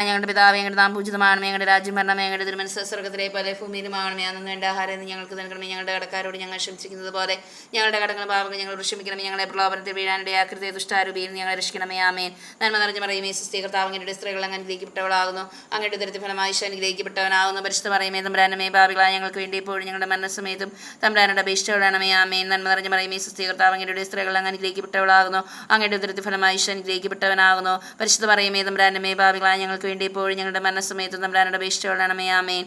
ഞങ്ങളുടെ പിതാവ് ഞങ്ങളുടെ നാം പൂജിതമാണമേ ഞങ്ങളുടെ രാജ്യം ഭരണമേ ഞങ്ങളുടെ തിരുമനസ് സ്വർഗത്തിലെ പോലെ ഭൂമിയിലുമാണമേ അന്ന് വേണ്ട ആഹാരം എന്ന് ഞങ്ങൾക്ക് നൽകണമേ. ഞങ്ങളുടെ കടക്കാരോട് ഞങ്ങൾ ക്ഷമിച്ചിരിക്കുന്നത് പോലെ ഞങ്ങളുടെ കടങ്ങൾ പാപങ്ങൾ ഞങ്ങൾ ക്ഷമിക്കണമേ. ഞങ്ങളെ പ്രലോഭനത്തിൽ വീഴാനിടെ ആകൃതി ദുഷ്ടാരൂപിയിൽ ഞങ്ങൾ രക്ഷിക്കണമേ. ആമേൻ. നന്മ നിറഞ്ഞ പറയുമേ സുസ്ഥീ കർത്താവ് അങ്ങയുടെ സ്ത്രീകൾ അങ്ങ് അനുഗ്രഹിക്കപ്പെട്ടവളാകുന്നു. അങ്ങയുടെ ദുരിത ഫലമായി അനുഗ്രഹിക്കപ്പെട്ടവനാകുന്നു. പരിശുദ്ധ പറയുമേ തമ്പ്രാനമേ ഭാവികളായ ഞങ്ങൾക്ക് വേണ്ടി ഇപ്പോഴും ഞങ്ങളുടെ മനസ്സമേതും തമ്പ്രാനുടെ അപേക്ഷിച്ചവളാണമേ ആമേൻ. നന്മ നിറഞ്ഞ പറയുമേ സുസ്ഥീ കർത്താവ് അങ്ങയുടെ സ്ത്രീകൾ അങ്ങ് അനുഗ്രഹിക്കപ്പെട്ടവളാകുന്നു. അങ്ങയുടെ ദുരിത ഫലമായി അനുഗ്രഹിക്കപ്പെട്ടവനാകുന്നു. പരിശുദ്ധ പറയുമേ തമ്പ്രാനമേ ഭാവികളായ ഞങ്ങൾക്ക് വേണ്ടി ഇപ്പോഴും ഞങ്ങളുടെ മരണസമയത്ത് തമ്പ്രാനുടെ അപേക്ഷിച്ചവളാണമേ ആമേൻ.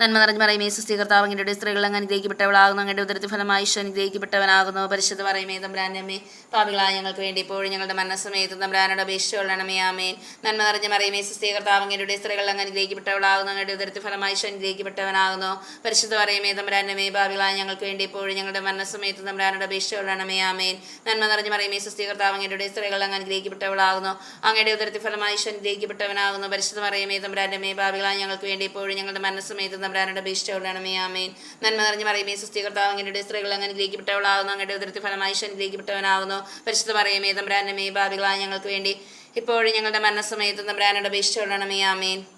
നന്മ നിറഞ്ഞ പറയുമേ സുസ്ഥി കർത്താവ് അങ്ങയുടെ സ്ത്രീകൾ അങ്ങ് അനുഗ്രഹിക്കപ്പെട്ടവളാകുന്നു. അങ്ങയുടെ ഉദരത്തി ഫലമായി ഈശോ അനുഗ്രഹിക്കപ്പെട്ടവനാകുന്നു. പരിശുദ്ധ പറയുമേ തമ്പ്രാനമ്മേ പാപികളായ ഞങ്ങൾക്ക് വേണ്ടി ഇപ്പോഴും ഞങ്ങളുടെ മനസ്സമേതും തമ്പ്രാനോട് അപേക്ഷിച്ചുകൊള്ളണമേ ആമേൻ. നന്മ നിറഞ്ഞു പറയുമേ സുസ്ഥി കർത്താവ് അങ്ങയുടെ സ്ത്രീകൾ അങ്ങ് അനുഗ്രഹിക്കപ്പെട്ടവളാകുന്നു. അങ്ങയുടെ ഉദരത്തി ഫലമായി ഈശോ അനുഗ്രഹിക്കപ്പെട്ടവനാകുന്നു. പരിശുദ്ധ പറയുമേ തമ്പ്രാനമ്മേ പാപികളായ ഞങ്ങൾക്ക് വേണ്ടി ഇപ്പോഴും ഞങ്ങളുടെ മനസ്സമേതും തമ്പ്രാനോട് അപേക്ഷിച്ചുകൊള്ളണമേ ആമേൻ. നന്മ നിറഞ്ഞു പറയുമേ സുസ്ഥി കർത്താവ് അങ്ങയുടെ സ്ത്രീകൾ അങ്ങ് അനുഗ്രഹിക്കപ്പെട്ടവളാകുന്നു. അങ്ങയുടെ ഉദരത്തി ഫലമായി ഈശോ അനുഗ്രഹിക്കപ്പെട്ടവനാകുന്നു. പരിശുദ്ധ പറയുമേ തമ്പ്രാനമ്മേ പാപികളായ ഞങ്ങൾക്ക് വേണ്ടി ഇപ്പോഴും ഞങ്ങളുടെ മനസ്സമേതും തമ്പ്രാനുടെ അപേക്ഷിച്ചവളാണമേ ആമേൻ. നന്മ നിറഞ്ഞ് പറയുമേ സുസ്ഥീകർത്താവ് അങ്ങനെയുടെ സ്ത്രീകൾ അങ്ങനെ അനുഗ്രഹിക്കപ്പെട്ടവളാകുന്നു. അങ്ങയുടെ ഉദരത്തി ഫലമായി ഈശോ അനുഗ്രഹിക്കപ്പെട്ടവനാകുന്നു. പരിശുദ്ധ പറയുമേ തമ്പ്രാനമേ ഭാവികളായ ഞങ്ങൾക്ക് വേണ്ടി ഇപ്പോഴും ഞങ്ങളുടെ മരണസമയത്ത് തമ്പ്രാനുടെ അപേക്ഷിച്ചവളാണമേ ആമേൻ.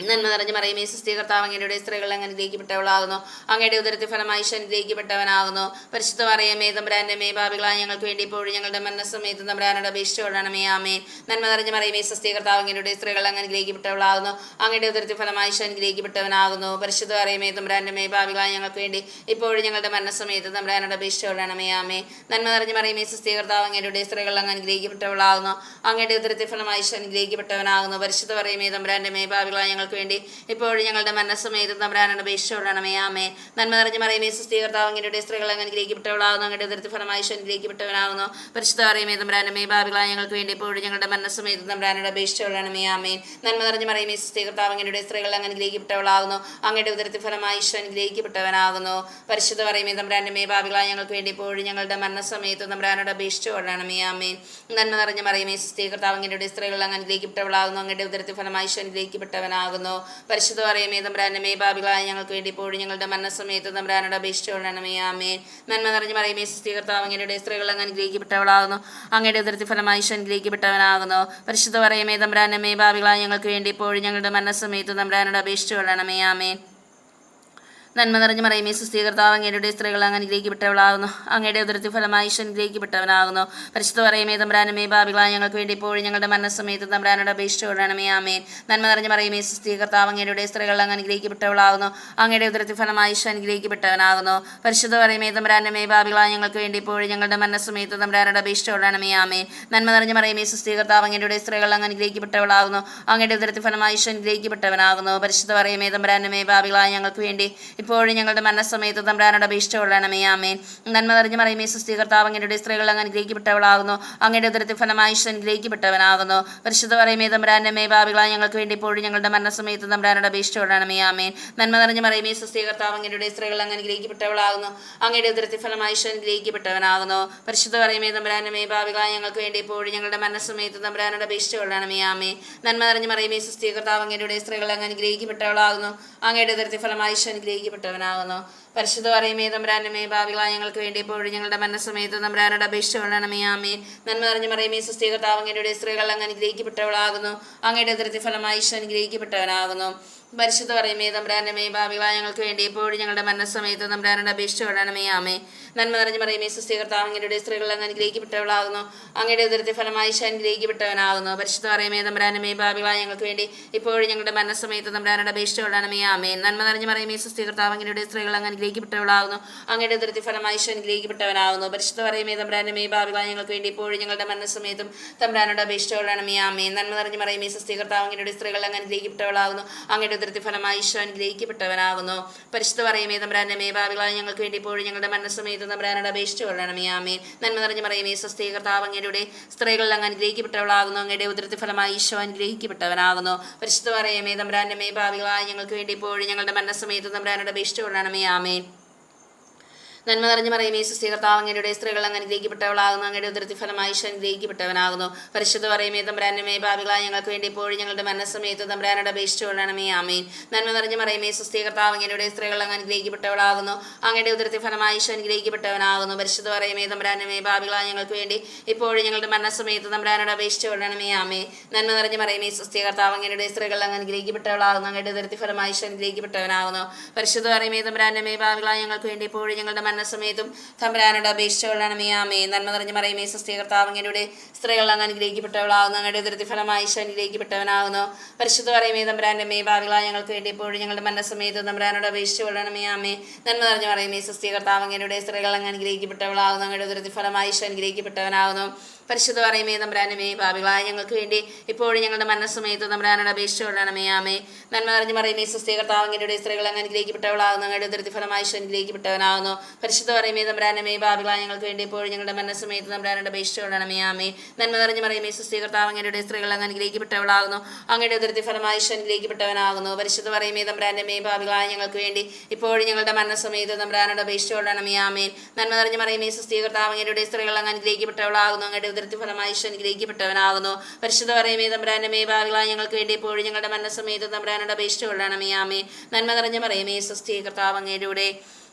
നന്മ നിറഞ്ഞ പറയുമേ സുസ്ഥീകർത്താവ് അങ്ങയുടെ സ്ത്രീകൾ അങ്ങനെ ദേഹിക്കപ്പെട്ടവളാകുന്നു അങ്ങയുടെ ഉദരത്തിൽ ഫലമായി ഈശോ അനുഗ്രഹിക്കപ്പെട്ടവനാകുന്നു. പരിശുദ്ധ മറിയമേ തമ്പ്രാന്റെ മേ ഭാവികളായ ഞങ്ങൾക്ക് വേണ്ടി ഇപ്പോഴും ഞങ്ങളുടെ മരണസമയത്ത് തമ്പ്രാനുടെ അപേക്ഷിച്ചവളാണമേ ആമേ നന്മ നിറഞ്ഞ പറയുമേ സുസ്ഥീകർത്താവ് അങ്ങയുടെ സ്ത്രീകൾ അങ്ങനെ അനുഗ്രഹിക്കപ്പെട്ടവളാകുന്നു. അങ്ങയുടെ ഉദരത്തിൽ ഫലമായി ഈശോ അനുഗ്രഹിക്കപ്പെട്ടവനാകുന്നു. പരിശുദ്ധ മറിയമേ തമ്പ്രാന്റെ മേ ഭാവികളായ ഞങ്ങൾക്ക് വേണ്ടി ഇപ്പോഴും ഞങ്ങളുടെ മരണസമയത്ത് തമ്പ്രാനുടെ അപേക്ഷിച്ചവളാണമേ ആമേ നന്മ നിറഞ്ഞ പറയുമേ സുസ്ഥീകർത്താവ് അങ്ങയുടെ സ്ത്രീകൾ അങ്ങനെ അനുഗ്രഹിക്കപ്പെട്ടവളാകുന്നു. അങ്ങയുടെ ഉദരത്തിൽ ഫലമായി ഈശോ അനുഗ്രഹിക്കപ്പെട്ടവനാകുന്നു. പരിശുദ്ധ മറിയമേ തമ്പ്രാന്റെ മേ ഭാവികളായ ഞങ്ങൾക്ക് വേണ്ടി. ഇപ്പോഴും ഞങ്ങളുടെ മരണസമയത്ത് തമ്പരാനാണ് അപേക്ഷിച്ചവളാണമേ ആമേ നന്മ നിറഞ്ഞ മറിയമേ സുസ്ഥീകർത്താവ് അങ്ങയുടെ സ്ത്രീകൾ അങ്ങനെ അനുഗ്രഹിക്കപ്പെട്ടവളാകുന്നു അങ്ങയുടെ ഉദരത്തി ഫലമായി ഈശോ അനുഗ്രഹിക്കപ്പെട്ടവനാകുന്നു. പരിശുദ്ധ അറിയമേ തമ്പരാനമേ മേ ഭാവികളായ ഞങ്ങൾക്ക് വേണ്ടി ഇപ്പോഴും ഞങ്ങളുടെ മരണസമയത്ത് തമ്പരാനാണ് അപേക്ഷിച്ചവളാണമേ ആമേ നന്മ നിറഞ്ഞ മറിയമേ സുസ്ഥീകർത്താവ് അങ്ങയുടെ സ്ത്രീകൾ അങ്ങനെ അനുഗ്രഹിക്കപ്പെട്ടവളാകുന്നു അങ്ങയുടെ ഉദരത്തി ഫലമായി ഈശോ അനുഗ്രഹിക്കപ്പെട്ടവനാകുന്നു. പരിശുദ്ധ പറയുമേ തമ്പരാനമേ മേ ഭാവികളായ ഞങ്ങൾക്ക് വേണ്ടി ഇപ്പോഴും ഞങ്ങളുടെ മരണസമയത്ത് തമ്പരാനോട് അപേക്ഷിച്ചവളാണമേ ആമേ നന്മ നിറഞ്ഞ മറിയമേ സുസ്ഥീകർത്താവ് അങ്ങയുടെ സ്ത്രീകൾ അങ്ങനെ ഗ്രഹിക്കപ്പെട്ടവളാകുന്നു അങ്ങയുടെ ഉദരത്തി ഫലമായി ഈശോ അനുഗ്രഹിക്കപ്പെട്ടവനാകുന്നു പരിശുദ്ധ പറയുമേ തമ്പ്രാനമേ ബാബികളായ ഞങ്ങൾക്ക് വേണ്ടി ഇപ്പോഴും ഞങ്ങളുടെ മരണസമയത്ത് തമ്പ്രാനോട് അപേക്ഷിച്ചവളാണമേ ആമേ നന്മ നിറഞ്ഞ് പറയുമേ സുസ്ഥീകർത്താവ് അങ്ങയുടെ സ്ത്രീകൾ അങ്ങ് അനുഗ്രഹിക്കപ്പെട്ടവളാകുന്നു. അങ്ങയുടെ ഉദരത്തി ഫലമായി അനുഗ്രഹിക്കപ്പെട്ടവനാകുന്നു. പരിശുദ്ധ പറയുമേ തമ്പ്രാനമേ ബാബികളായ ഞങ്ങൾക്ക് വേണ്ടി ഇപ്പോഴും ഞങ്ങളുടെ മരണസമയത്ത് തമ്പ്രാനോട് അപേക്ഷിച്ചുകൊള്ളണമേ ആമേ നന്മ നിറഞ്ഞ മറിയമേ സുസ്ഥീകർത്താവ് അങ്ങയുടെ സ്ത്രീകൾ അങ്ങ് അനുഗ്രഹിക്കപ്പെട്ടവളാകുന്നു. അങ്ങയുടെ ഉദരത്തിൽ ഫലമായി ഈശ്വൻ അനുഗ്രഹിക്കപ്പെട്ടവനാകുന്നു. പരിശുദ്ധ പറയുമേ തമ്പ്രാനമേ ഭാവികളായ ഞങ്ങൾക്ക് വേണ്ടി ഇപ്പോഴും ഞങ്ങളുടെ മരണസമയത്ത് തമ്പ്രാനോട് അപേക്ഷിച്ചുകൊള്ളണമേ ആമേൻ. നന്മ നിറഞ്ഞ മറിയമേ സുസ്ഥീകർത്താവ് അങ്ങയുടെ സ്ത്രീകൾ അങ്ങ് അനുഗ്രഹിക്കപ്പെട്ടവളാകുന്നു. അങ്ങയുടെ ഉദരത്തിൽ ഫലമായി ഈശ്വൻ അനുഗ്രഹിക്കപ്പെട്ടവനാകുന്നു. പരിശുദ്ധ പറയുമേ തമ്പ്രാനമേ ഭാവികളായ ഞങ്ങൾക്ക് വേണ്ടി ഇപ്പോഴും ഞങ്ങളുടെ മരണസമയത്ത് തമ്പ്രാനോട് അപേക്ഷിച്ചുകൊള്ളണമേ ആമേൻ. നന്മ നിറഞ്ഞ മറിയമേ സുസ്ഥീകർത്താവ് അങ്ങയുടെ സ്ത്രീകൾ അങ്ങ് അനുഗ്രഹിക്കപ്പെട്ടവളാകുന്നു. അങ്ങയുടെ ഉദരത്തിൽ ഫലമായി ഈശ്വൻ അനുഗ്രഹിക്കപ്പെട്ടവനാകുന്നു. പരിശുദ്ധ പറയുമേ തമ്പ്രാനമേ ഭാവികളായ ഞങ്ങൾക്ക് വേണ്ടി ഇപ്പോഴും ഞങ്ങളുടെ മരണസമയത്ത് തമ്പ്രാനോട് അപേക്ഷിച്ചുകൊള്ളണമേ ആമേൻ. നന്മ നിറഞ്ഞ മറിയമേ സുസ്ഥീകർത്താവ് അങ്ങയുടെ സ്ത്രീകൾ അങ്ങ് അനുഗ്രഹിക്കപ്പെട്ടവളാകുന്നു. അങ്ങയുടെ ഉദരത്തിൽ ഫലമായി അനുഗ്രഹിക്കപ്പെട്ടവനാകുന്നു. പരിശുദ്ധ പറയുമേ തമ്പ്രാനമേ ഭാവികളായ ഞങ്ങൾക്ക് വേണ്ടി ഇപ്പോഴും ഞങ്ങളുടെ മരണസമയത്ത് തമ്പ്രാനോട് അപേക്ഷിച്ചുകൊള്ളണമേ ആമേൻ. നന്മ നിറഞ്ഞ മറിയമേ സുസ്ഥീകർത്താവ് അങ്ങയുടെ സ്ത്രീകൾ അങ്ങ് അനുഗ്രഹിക്കപ്പെട്ടവളാകുന്നു. അങ്ങയുടെ ഉദരത്തിൽ ഫലമായി അനുഗ്രഹിക്കപ്പെട്ടവനാകുന്നു. പരിശുദ്ധ പറയുമേ തമ്പ്രാനമേ ഭാവികളായ ഞങ്ങൾക്ക് വേണ്ടി ഇപ്പോഴും ഞങ്ങളുടെ മരണസമയത്ത് തമ്പ്രാനോട് അപേക്ഷിച്ചുകൊള്ളണമേ ആമേ നന്മ നിറഞ്ഞ മറിയമേ സുസ്ഥീകർത്താവ് അങ്ങയുടെ സ്ത്രീകൾ അങ്ങ് അനുഗ്രഹിക്കപ്പെട്ടവളാകുന്നു. അങ്ങയുടെ ഉദരത്തിൽ ഫലമായി ഈശോ അനുഗ്രഹിക്കപ്പെട്ടവനാകുന്നു പരിശുദ്ധ പറയുമേ തമ്പ്രാനമേ ഭാവികളായ ഞങ്ങൾക്ക് വേണ്ടി ഇപ്പോഴും ഞങ്ങളുടെ മരണസമയത്ത് തമ്പ്രാനോട് അപേക്ഷ കൊള്ളണമേ ആമേ നന്മ നിറഞ്ഞ പറയുമേ സുസ്ഥീകർത്താവ് അങ്ങയുടെ സ്ത്രീകൾ അങ്ങ് അനുഗ്രഹിക്കപ്പെട്ടവളാകുന്നു. അങ്ങയുടെ ഉദരത്തിൽ ഫലമായി ഈശോ അനുഗ്രഹിക്കപ്പെട്ടവനാകുന്നു. പരിശുദ്ധ പറയുമേ തമ്പ്രാനമേ ഭാവികളായ ഞങ്ങൾക്ക് വേണ്ടി ഇപ്പോഴും ഞങ്ങളുടെ മരണസമയത്ത് തമ്പ്രാനോട് അപേക്ഷ കൊള്ളണമേ ആമേ നന്മ നിറഞ്ഞ പറയുമേ സുസ്ഥീകർത്താവ് അങ്ങയുടെ സ്ത്രീകൾ അങ്ങ് അനുഗ്രഹിക്കപ്പെട്ടവളാകുന്നു. അങ്ങയുടെ ഉദരത്തിൽ ഫലമായി ഈശോ അനുഗ്രഹിക്കപ്പെട്ടവനാകുന്നു. പരിശുദ്ധ പറയുമേ തമ്പ്രാനമേ ഭാവികളായ ഞങ്ങൾക്ക് വേണ്ടി ഇപ്പോഴും ഞങ്ങളുടെ മരണസമയത്ത് തമ്പ്രാനോട് അപേക്ഷ കൊള്ളണമേ ആമേ നന്മ നിറഞ്ഞ പറയുമേ സുസ്ഥീകർത്താവ് അങ്ങയുടെ സ്ത്രീകൾ അങ്ങ് അനുഗ്രഹിക്കപ്പെട്ടവളാകുന്നു അങ്ങയുടെ ഉദരത്തിൽ ഫലമായി ഈശോ അനുഗ്രഹിക്കപ്പെട്ടവനാകുന്നു പരിശുദ്ധ പറയുമേ തമ്പ്രാനമേ ഭാവികളായ ഞങ്ങൾക്ക് വേണ്ടി ഇപ്പോഴും ഞങ്ങളുടെ മരണസമയത്തും തമ്പ്രാനോട് അപേക്ഷിച്ചവളാണമേ ആമേ നന്മ നിറഞ്ഞു മറിയമേ സസ്തീകർത്താവ് അങ്ങയുടെ സ്ത്രീകൾ അങ്ങ് അനുഗ്രഹിക്കപ്പെട്ടവളാകുന്നു അങ്ങയുടെ ഉദരത്തിൽ ഫലമായി ഈശോ അനുഗ്രഹിക്കപ്പെട്ടവനാകുന്നു പരിശുദ്ധ പറയുമേ തമ്പ്രാനമേ ഭാവികളായ ഞങ്ങൾക്ക് വേണ്ടി ഇപ്പോഴും ഞങ്ങളുടെ മരണസമയത്തും തമ്പ്രാനോട് അപേക്ഷിച്ചവളാണമേ ആമേ നന്മ നിറഞ്ഞു മറിയമേ സസ്തീകർത്താവ് അങ്ങയുടെ സ്ത്രീകൾ അങ്ങ് അനുഗ്രഹിക്കപ്പെട്ടവളാകുന്നു അങ്ങയുടെ ഉദരത്തിൽ ഫലമായി ഈശോ അനുഗ്രഹിക്കപ്പെട്ടവനാകുന്നു പരിശുദ്ധ പറയുമേ തമ്പ്രാനമേ ഭാവികളായ ഞങ്ങൾക്ക് വേണ്ടി ഇപ്പോഴും ഞങ്ങളുടെ മരണസമയത്ത് തമ്പ്രാനോട് അപേക്ഷിച്ച് കൊള്ളണമേ ആമേ നന്മ നിറഞ്ഞു പറയുമേ സുസ്ഥി കർത്താവ് അങ്ങയുടെ സ്ത്രീകൾ അങ്ങ് അങ്ങയുടെ ഉദരത്തി ഫലമായി അനുഗ്രഹിക്കപ്പെട്ടവനാകുന്നു. പരിശുദ്ധ പറയുമേ തമ്പ്രാനമേ ഭാവികളായ ഞങ്ങൾക്ക് വേണ്ടി ഇപ്പോഴും ഞങ്ങളുടെ മനസ്സമയത്ത് തമ്പുരാനോട് അപേക്ഷിച്ചു കൊള്ളണമേ ആമേൻ. നന്മ നിറഞ്ഞു പറയുമേ സുസ്ഥി കർത്താവ് അങ്ങയുടെ സ്ത്രീകൾ അനുഗ്രഹിക്കപ്പെട്ടവളാകുന്നു അങ്ങയുടെ ഉദരത്തി ഫലമായി അനുഗ്രഹിക്കപ്പെട്ടവനാകുന്നു. പരിശുദ്ധ പറയുമേ തമ്പ്രാനമേ ഭാവികളായ ഞങ്ങൾക്ക് വേണ്ടി ഇപ്പോഴും ഞങ്ങളുടെ മനസ്സമയത്ത് തമ്പുരാനോട് അപേക്ഷിച്ചു കൊള്ളണമേ ആമേ നന്മ നിറഞ്ഞു പറയുമേ സുസ്ഥി കർത്താവ് അങ്ങയുടെ സ്ത്രീകൾ അനുഗ്രഹിക്കപ്പെട്ടവളാകുന്നു അങ്ങയുടെ ഉദരത്തി ഫലമായി അനുഗ്രഹിക്കപ്പെട്ടവനാകുന്നു. പരിശുദ്ധ പറയുമേ തമ്പ്രാനമേ ഭാവികളായ ഞങ്ങൾക്ക് വേണ്ടി ഇപ്പോഴും ഞങ്ങളുടെ മരണസമയത്തും സമയത്തും അപേക്ഷിച്ചു കൊള്ളണമേ ആമേ. നന്മ നിറഞ്ഞു മറിയമേ സുസ്ഥി കർത്താവ് അങ്ങയുടെ സ്ത്രീകൾ അങ്ങ് അനുഗ്രഹിക്കപ്പെട്ടവളാകുന്നു. അങ്ങയുടെ ഉദരത്തി ഫലമായി ഈശോ പരിശുദ്ധ പറയുമേ തമ്പരാന്റെ മേ ഭാവികളായ ഞങ്ങൾക്ക് വേണ്ടി എപ്പോഴും ഞങ്ങളുടെ മരണസമയത്ത് സമയത്തും അപേക്ഷിച്ചു കൊള്ളണമേ ആമേ. നന്മ നിറഞ്ഞു മറിയമേ സുസ്ഥി കർത്താവ് അങ്ങയുടെ സ്ത്രീകൾ അങ്ങ് അനുഗ്രഹിക്കപ്പെട്ടവളാകുന്നു. അങ്ങയുടെ ഉദരത്തി ഫലമായി ഈശോ പരിശുദ്ധ പറയുമേ തമ്പുരാനമേ ഭാവികളായ ഞങ്ങൾക്ക് വേണ്ടി ഇപ്പോഴും ഞങ്ങളുടെ മരണസമയത്ത് തമ്പുരാനോട് അപേക്ഷിച്ചു കൊള്ളണമേ ആമേ. നന്മ നിറഞ്ഞു പറയുമേ സുസ്ഥി കർത്താവ് അങ്ങയുടെ സ്ത്രീകൾ അങ്ങ് അനുഗ്രഹിക്കപ്പെട്ടവളാകുന്നു അങ്ങയുടെ ഉദരത്തി ഫലമായി ഈശോ അനുഗ്രഹിക്കപ്പെട്ടവനാകുന്നു പരിശുദ്ധ പറയുമേ തമ്പുരാനമേ ഭാവികളായ ഞങ്ങൾക്ക് വേണ്ടി ഇപ്പോഴും ഞങ്ങളുടെ മരണസമയത്ത് തമ്പുരാനോട് അപേക്ഷിച്ചു കൊള്ളണമേ ആമേ. നന്മ നിറഞ്ഞു പറയുമേ സുസ്ഥി കർത്താവ് അങ്ങയുടെ സ്ത്രീകൾ അങ്ങ് അനുഗ്രഹിക്കപ്പെട്ടവളാകുന്നു അങ്ങയുടെ ഈശോ അനുഗ്രഹിക്കപ്പെട്ടവനാകുന്നു പരിശുദ്ധ പറയുമേ തമ്പുരാന്റെ മേ ഭാവികളായ ഞങ്ങൾക്ക് വേണ്ടി ഇപ്പോഴും ഞങ്ങളുടെ മരണസമയത്ത് തമ്പുരാനോട് അപേക്ഷിച്ചു കൊള്ളണമേ ആമേ നന്മ നിറഞ്ഞു പറയുമേ സുസ്ഥി കർത്താവ് അങ്ങയുടെ സ്ത്രീകൾ അങ്ങ് അനുഗ്രഹിക്കപ്പെട്ടവളാകുന്നു അങ്ങയുടെ ഉദരത്തി ഫലമായി ഈശ്വരൻ അനുഗ്രഹിക്കപ്പെട്ടവനാകുന്നു. പരിശുദ്ധ പറയുമേ തമ്പരാനമേ ഭാവികളായ ഞങ്ങൾക്ക് വേണ്ടി ഇപ്പോഴും ഞങ്ങളുടെ മരണസമയത്ത് തമ്പരാനോട് അപേക്ഷിച്ചു കൊള്ളണമേ ആമേ നന്മ നിറഞ്ഞ പറയുമേ സ്വസ്തി കർത്താവ് അങ്ങയുടെ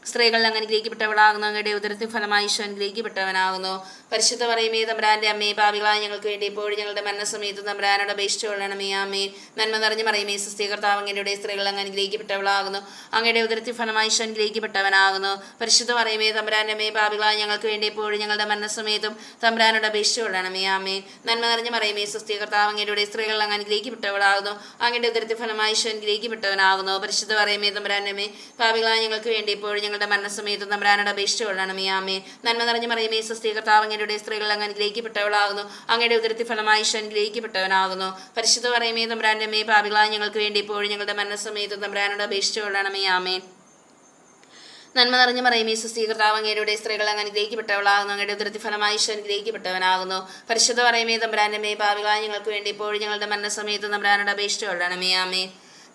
സ്ത്രീകൾ അങ്ങ് അനുഗ്രഹിക്കപ്പെട്ടവളാകുന്നു അങ്ങയുടെ ഉദരത്തിൽ ഫലമായി ഈശോ അനുഗ്രഹിക്കപ്പെട്ടവനാകുന്നു പരിശുദ്ധ പറയുമേ തമ്പുരാന്റെ അമ്മയെ ഭാവികളായ ഞങ്ങൾക്ക് വേണ്ടി ഇപ്പോഴും ഞങ്ങളുടെ മരണസമയത്ത് തമ്പ്രാനോട് അപേക്ഷിച്ചു കൊള്ളണമേ. അമ്മേ നന്മ നിറഞ്ഞു പറയുമേ സ്ത്രീകർത്താവ് കർത്താവ് അങ്ങയുടെ സ്ത്രീകൾ അങ്ങ് അനുഗ്രഹിക്കപ്പെട്ടവളാകുന്നു അങ്ങയുടെ ഉദരത്തിൽ ഫലമായി ഈശോ അനുഗ്രഹിക്കപ്പെട്ടവനാകുന്നു പരിശുദ്ധ പറയുമേ തമ്പുരാന്റെ അമ്മയെ ഭാവികളായ ഞങ്ങൾക്ക് വേണ്ടി ഇപ്പോഴും ഞങ്ങളുടെ മരണസമയത്തും തമ്പ്രാനോട് അപേക്ഷിച്ചു കൊള്ളണമേ. അമ്മേ നന്മ നിറഞ്ഞു പറയുമേ സുസ്ഥി കർത്താവ് അങ്ങയുടെ സ്ത്രീകൾ അങ്ങ് അനുഗ്രഹിക്കപ്പെട്ടവളാകുന്നു അങ്ങയുടെ ഉദരത്തിൽ ഫലമായി ഈശോ അനുഗ്രഹിക്കപ്പെട്ടവനാകുന്നു പരിശുദ്ധ പറയുമേ തമ്പുരാന്റെ അമ്മേ ഭാവികളായ ഞങ്ങൾക്ക് വേണ്ടി ഇപ്പോഴും ഞങ്ങളുടെ മരണസമയത്തും തമ്പുരാനോട് ഈ ആമേ നന്മ നിറഞ്ഞു പറയുമേ സുസ്ഥി കർത്താവ് അങ്ങയുടെ സ്ത്രീകൾ അങ്ങ് അനുഗ്രഹിക്കപ്പെട്ടവളാകുന്നു. അങ്ങയുടെ ഉദരത്തി ഫലമായി ഈശോ അനുഗ്രഹിക്കപ്പെട്ടവനാകുന്നു. പരിശുദ്ധ പറയുമേ തമ്പരാന്റെ അമ്മേ പാപികളായി ഞങ്ങൾക്ക് വേണ്ടി ഇപ്പോഴും ഞങ്ങളുടെ മരണസമയത്തും തമ്പുരാനോട് ഈ ആമേ നന്മ നിറഞ്ഞു പറയുമേ സുസ്ഥീകർത്താവ് അങ്ങയുടെ സ്ത്രീകൾ അങ്ങ് അനുഗ്രഹിക്കപ്പെട്ടവളാകുന്നു. അങ്ങയുടെ ഉദരത്തി ഫലമായി ഈശോ അനുഗ്രഹിക്കപ്പെട്ടവനാകുന്നു. പരിശുദ്ധ പറയുമേ തമ്പരാന്റെ മേ ഭാവികളായ ഞങ്ങൾക്ക് വേണ്ടി ഇപ്പോഴും ഞങ്ങളുടെ മരണസമയത്ത് തമ്പരാനോട് അപേക്ഷിച്ചു കൊള്ളണമേ ആമേ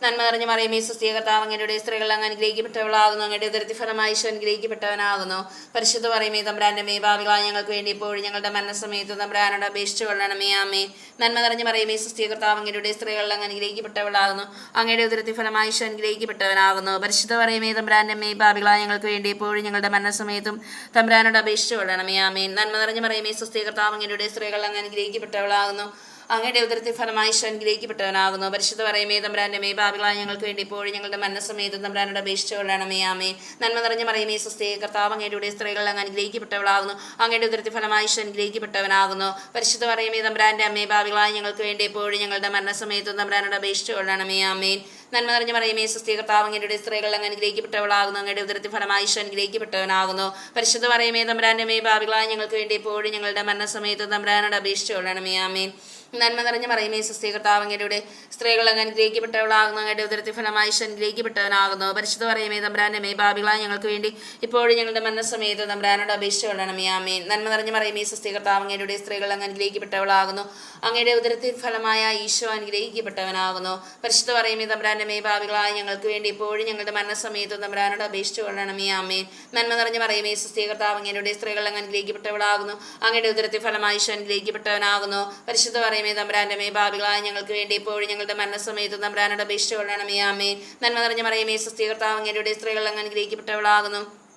നന്മ നിറഞ്ഞ പറയുമേ സുസ്ഥീകർത്താവ് അങ്ങയുടെ സ്ത്രീകൾ അങ്ങ് അനുഗ്രഹിക്കപ്പെട്ടവളാകുന്നു. അങ്ങയുടെ ഉദരത്തി ഫലമായി ഈശോ അനുഗ്രഹിക്കപ്പെട്ടവനാകുന്നു. പരിശുദ്ധ പറയുമേ തമ്പ്രാന്റെ മേ ഭാവികളായ ഞങ്ങൾക്ക് വേണ്ടി ഇപ്പോഴും ഞങ്ങളുടെ മരണസമയത്ത് തമ്പ്രാനോട് അപേക്ഷിച്ചു കൊള്ളണമേ ആമേ നന്മ നിറഞ്ഞ മറിയമേ സുസ്ഥീകർത്താവ് അങ്ങയുടെ സ്ത്രീകൾ അങ്ങ് അനുഗ്രഹിക്കപ്പെട്ടവളാകുന്നു. അങ്ങയുടെ ഉദരത്തി ഫലമായി ഈശോ അനുഗ്രഹിക്കപ്പെട്ടവനാകുന്നു. പരിശുദ്ധ പറയുമേ തമ്പ്രാന്റെ മേ ഭാവികളായ ഞങ്ങൾക്ക് വേണ്ടി ഇപ്പോഴും ഞങ്ങളുടെ മരണസമയത്തും തമ്പ്രാനോട് അപേക്ഷിച്ചു കൊള്ളണമേ ആമേ നന്മ നിറഞ്ഞ മറിയമേ സുസ്ഥീകർത്താവ് അങ്ങയുടെ സ്ത്രീകൾ അങ്ങ് അനുഗ്രഹിക്കപ്പെട്ടവളാകുന്നു. അങ്ങയുടെ ഉദരത്തിൽ ഫലമായി അനുഗ്രഹിക്കപ്പെട്ടവനാകുന്നു പരിശുദ്ധ പറയുമേ തമ്പ്രാന്റെ മേ ഭാവികളായ ഞങ്ങൾക്ക് വേണ്ടി ഇപ്പോഴും ഞങ്ങളുടെ മരണസമയത്ത് തമ്പ്രാനോട് അപേക്ഷിച്ചുകൊള്ളണമേ കൊള്ളണമേ ആമേ നന്മ നിറഞ്ഞ പറയുമേ സ്വസ്ഥയെ കർത്താവ് അങ്ങയുടെ സ്ത്രീകൾ അങ്ങ് അനുഗ്രഹിക്കപ്പെട്ടവളാകുന്നു. അങ്ങയുടെ ഉദരത്തിൽ ഫലമായി അനുഗ്രഹിക്കപ്പെട്ടവനാകുന്നു പരിശുദ്ധ പറയുമേ തമ്പ്രാന്റെ അമ്മേ ഭാവികളായ ഞങ്ങൾക്ക് വേണ്ടി ഇപ്പോഴും ഞങ്ങളുടെ മരണസമയത്തും തമ്പ്രാനോട് അപേക്ഷിച്ചു കൊള്ളണമേ ആമേൻ. നന്മ നിറഞ്ഞ പറയുമേ സ്വസ്ഥ കർത്താവ് അങ്ങയുടെ സ്ത്രീകൾ അങ്ങ് അനുഗ്രഹിക്കപ്പെട്ടവളാകുന്നു. അങ്ങയുടെ ഉദരത്തിൽ ഫലമായി അനുഗ്രഹിക്കപ്പെട്ടവനാകുന്നു പരിശുദ്ധ പറയുമേ തമ്പ്രാന്റെ മേ ഭാവികളായ ഞങ്ങൾക്ക് വേണ്ടി ഇപ്പോഴും ഞങ്ങളുടെ മരണസമയത്തും തമ്പ്രാനോട് അപേക്ഷിച്ചു കൊള്ളണമേ ആമേൻ. നന്മ നിറഞ്ഞ പറയുമേ സുസ്ഥീ കർത്താവ് അങ്ങയുടെ സ്ത്രീകൾ അങ്ങ് അനുഗ്രഹിക്കപ്പെട്ടവളാകുന്നു അങ്ങയുടെ ഉദരത്തിൽ ഫലമായി അനുഗ്രഹിക്കപ്പെട്ടവനാകുന്നു. പരിശുദ്ധ പറയുമേ തമ്പ്രാനമേ ഭാവികളായ ഞങ്ങൾക്ക് വേണ്ടി ഇപ്പോഴും ഞങ്ങളുടെ മരണസമയത്ത് തമ്പ്രാനോട് അപേക്ഷ കൊള്ളണമേ ആമേൻ. നന്മ നിറഞ്ഞ പറയുമേ സുസ്ഥീ കർത്താവ് അങ്ങയുടെ സ്ത്രീകൾ അങ്ങ് അനുഗ്രഹിക്കപ്പെട്ടവളാകുന്നു അങ്ങയുടെ ഉദരത്തിൽ ഫലമായ ഈശോ അനുഗ്രഹിക്കപ്പെട്ടവനാകുന്നു. പരിശുദ്ധ പറയുമേ തമ്പ്രാനമേ ഭാവികളായ ഞങ്ങൾക്ക് വേണ്ടി ഇപ്പോഴും ഞങ്ങളുടെ മരണസമയത്ത് തമ്പ്രാനോട് അപേക്ഷിച്ചു കൊള്ളണമേ ആമേൻ. നന്മ നിറഞ്ഞ പറയുമേ സുസ്ഥീ കർത്താവ് അങ്ങയുടെ സ്ത്രീകൾ അങ്ങ് അനുഗ്രഹിക്കപ്പെട്ടവളാകുന്നു അങ്ങയുടെ ഉദരത്തിൽ ഫലമായി ഈശോ അനുഗ്രഹിക്കപ്പെട്ടവനാകുന്നു. പരിശുദ്ധ പറയുമേ തമ്പുരാന്റെ മേ ഭാവികളായ ഞങ്ങൾക്ക് വേണ്ടി ഇപ്പോഴും ഞങ്ങളുടെ മരണസമയത്ത് തമ്പ്രാനോട് അപേക്ഷിച്ചു ആമേ നന്മ നിറഞ്ഞ പറയുമേ സുസ്ഥീ കർത്താവ് അങ്ങയുടെ സ്ത്രീകൾ അങ്ങ് അനുഗ്രഹിക്കപ്പെട്ടവളാകുന്നു.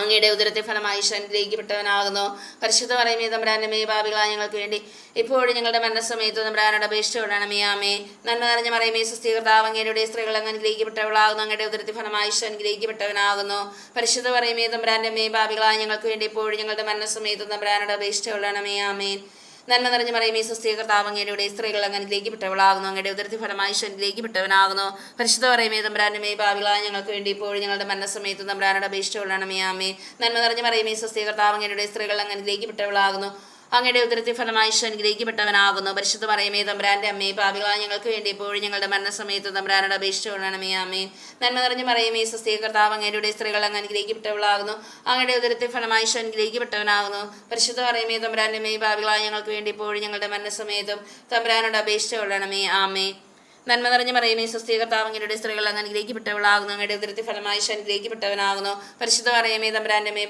അങ്ങയുടെ ഉദരത്തെ ഫലമായി ഈശോ പരിശുദ്ധ പറയുമേ തമ്പുരാന്റെ മേ ഭാവികളായ ഞങ്ങൾക്ക് വേണ്ടി ഇപ്പോഴും ഞങ്ങളുടെ മരണസമയത്ത് തമ്പ്രാനോട് അപേക്ഷിച്ചു കൊള്ളണമേ ആമേ നന്മ നിറഞ്ഞ പറയുമേ സുസ്ഥീകർത്താവ് അങ്ങയുടെ സ്ത്രീകൾ അങ്ങ് അനുഗ്രഹിക്കപ്പെട്ടവളാകുന്നു. അങ്ങയുടെ ഉദരത്തെ ഫലമായി ഈശോ പരിശുദ്ധ പറയുമേ തമ്പ്രാന്റെ മേ ഭാവികളായ ഞങ്ങൾക്ക് വേണ്ടി ഇപ്പോഴും ഞങ്ങളുടെ മരണസമയത്ത് തമ്പ്രാനോട് അപേക്ഷിച്ചു കൊള്ളണമേ ആമേൻ. നന്മ നിറഞ്ഞു പറയുമേ സുസ്ഥീകർത്താവ് അങ്ങയുടെ സ്ത്രീകൾ അങ്ങനിലേക്ക് പെട്ടവളാകുന്നു അങ്ങയുടെ ഉദരത്തി ഫലമായി ശനിലേക്ക് പെട്ടവനാകുന്നു പരിശുദ്ധ പറയുമേ തമ്പ്രാനമേ മേ ഭാവികളായ ഞങ്ങൾക്ക് വേണ്ടി ഇപ്പോഴും ഞങ്ങളുടെ മരണസമയത്ത് തമ്പുരാനോട് അപേക്ഷിച്ചു കൊള്ളണമേ ആമേ നന്മ നിറഞ്ഞു പറയുമേ സുസ്ഥീകർത്താവ് കർത്താവങ്ങയുടെ സ്ത്രീകൾ അങ്ങനിലേക്ക് അനുഗ്രഹിക്കപ്പെട്ടവളാകുന്നു. അങ്ങയുടെ ഉദരത്തിൽ ഫലമായി അനുഗ്രഹിക്കപ്പെട്ടവനാകുന്നു. പരിശുദ്ധ പറയുമേ തമ്പ്രാന്റെ അമ്മേ പാപികളായ ഞങ്ങൾക്ക് വേണ്ടി ഇപ്പോഴും ഞങ്ങളുടെ മരണസമയത്ത് തമ്പ്രാനോട് അപേക്ഷിച്ചു കൊള്ളണമേ ആമേ നന്മ നിറഞ്ഞു പറയുമേ സ്വസ്ഥീ കർത്താവ് അങ്ങയുടെ സ്ത്രീകൾ അങ്ങ് അനുഗ്രഹിക്കപ്പെട്ടവളാകുന്നു. അങ്ങയുടെ ഉദരത്തിൽ ഫലമായി അനുഗ്രഹിക്കപ്പെട്ടവനാകുന്നു. പരിശുദ്ധ പറയുമേ തമ്പ്രാന്റെ അമ്മേ പാപികളായ ഞങ്ങൾക്ക് വേണ്ടി ഇപ്പോഴും ഞങ്ങളുടെ മരണസമയത്തും തമ്പ്രാനോട് അപേക്ഷിച്ചു കൊള്ളണമേ ആമേ നന്മ നിറഞ്ഞ മറിയമേ സ്വസ്തി കർത്താവ് അങ്ങയുടെ സ്ത്രീകൾ അങ്ങ് അനുഗ്രഹിക്കപ്പെട്ടവളാകുന്നു അങ്ങയുടെ ഉദരത്തി ഫലമായി അനുഗ്രഹിക്കപ്പെട്ടവനാകുന്നു. പരിശുദ്ധ മറിയമേ തമ്പുരാന്റെ മേ